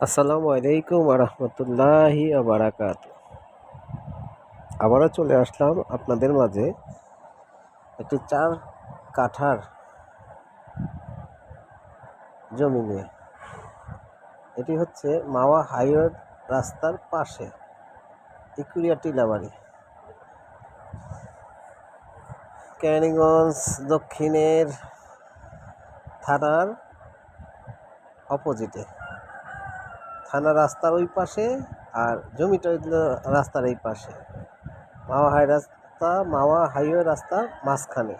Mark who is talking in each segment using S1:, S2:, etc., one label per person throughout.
S1: আসসালামু আলাইকুম রহমতুল্লাহি বারাকাত। আবারও চলে আসলাম আপনাদের মাঝে একটি চার কাঠার জমি নিয়ে এটি হচ্ছে মাওয়া হাইওয়ে রাস্তার পাশে ইকুরিয়া টিলাবাড়ি। ক্যানিগঞ্জ দক্ষিণের থানার অপোজিটে। থানা রাস্তার ওই পাশে আর জমিটা হইল রাস্তার এই পাশে। মাওয়া হাই রাস্তা, মাওয়া হাইওয়ে রাস্তা মাঝখানে।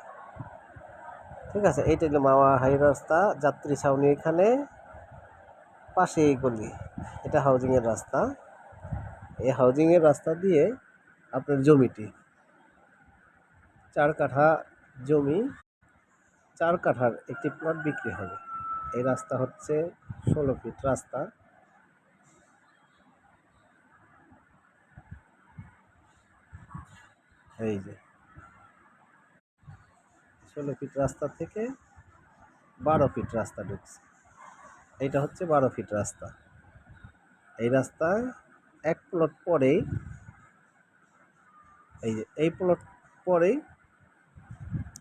S1: ঠিক আছে, এইটা হলো মাওয়া হাই রাস্তা, যাত্রী ছাউনি এখানে। পাশে এই গলি, এটা হাউজিংয়ের রাস্তা। এই হাউজিংয়ের রাস্তা দিয়ে আপনার জমিটি, চার কাঠা জমি, চার কাঠার একটি প্লট বিক্রি হবে। এই রাস্তা হচ্ছে ষোলো ফিট রাস্তা। এই যে। ষোলো ফিট রাস্তা থেকে বারো ফিট রাস্তা ঢুকছে। এইটা হচ্ছে বারো ফিট রাস্তা। এই রাস্তায় এক প্লট পরেই এই যে, এই প্লট পরেই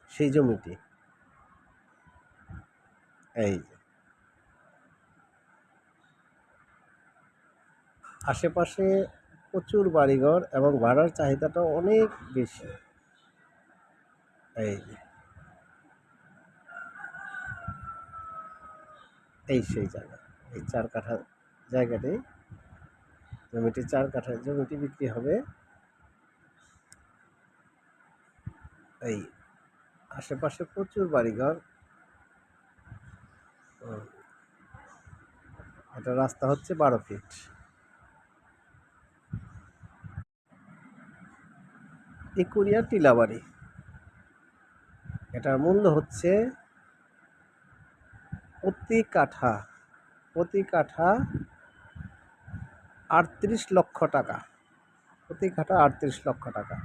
S1: সেই জমিটি। এই যে। আশেপাশে প্রচুর বাড়িঘর এবং ভাড়ার চাহিদাটা অনেক বেশি। এই এই সেই জায়গা। এই চার কাঠা জায়গাটি। জমিটি চার কাঠা, জমিটি বিক্রি হবে। এই আশেপাশে প্রচুর বাড়িঘর। এটা রাস্তা হচ্ছে বারো ফিট। ইকুরিয়া টিলাবাড়ি এটার মূল্য হচ্ছে প্রতি কাঠা প্রতি কাঠা আটত্রিশ লক্ষ টাকা। প্রতি কাঠা আটত্রিশ লক্ষ টাকা।